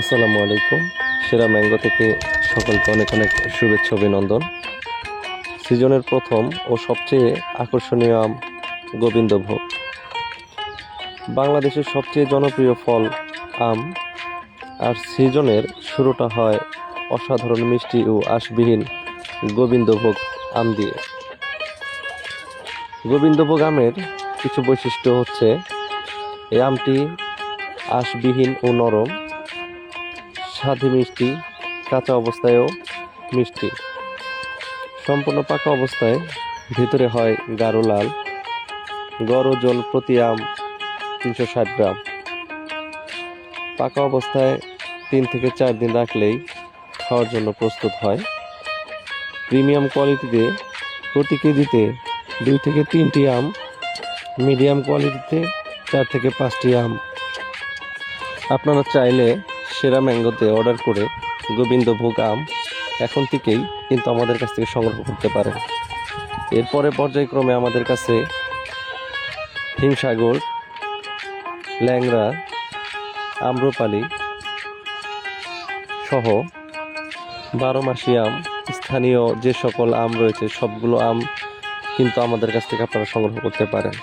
আসসালামু আলাইকুম। সেরা ম্যাঙ্গো থেকে সকলকে অনেক অনেক শুভেচ্ছা, অভিনন্দন। সিজনের প্রথম ও সবচেয়ে আকর্ষণীয় আম গোবিন্দভোগ। বাংলাদেশের সবচেয়ে জনপ্রিয় ফল আম। আর সিজনের শুরুটা হয় অসাধারণ, মিষ্টি ও আঁশবিহীন গোবিন্দভোগ আম দিয়ে। গোবিন্দভোগ আমের কিছু বৈশিষ্ট্য হচ্ছে, এই আমটি আঁশবিহীন ও নরম। স্বাদে মিষ্টি, কাঁচা অবস্থায়ও মিষ্টি। সম্পূর্ণ পাকা অবস্থায় ভিতরে হয় গাঢ় লাল। গড় ওজন প্রতি আম তিনশো ষাট গ্রাম। পাকা অবস্থায় তিন থেকে চার দিন রাখলেই খাওয়ার জন্য প্রস্তুত হয়। প্রিমিয়াম কোয়ালিটিতে প্রতি কেজিতে দুই থেকে তিনটি আম, মিডিয়াম কোয়ালিটিতে চার থেকে পাঁচটি আম। আপনারা চাইলে সেরা ম্যাঙ্গোতে অর্ডার করে গোবিন্দভোগ আম এখন থেকেই কিন্তু আমাদের কাছ থেকে সংগ্রহ করতে পারেন। এরপরে পর্যায়ক্রমে আমাদের কাছে হিমসাগর, ল্যাংড়া, আম্রপালি সহ বারো মাসি আম, স্থানীয় যে সকল আম রয়েছে, সবগুলো আম কিন্তু আমাদের কাছ থেকে আপনারা সংগ্রহ করতে পারেন।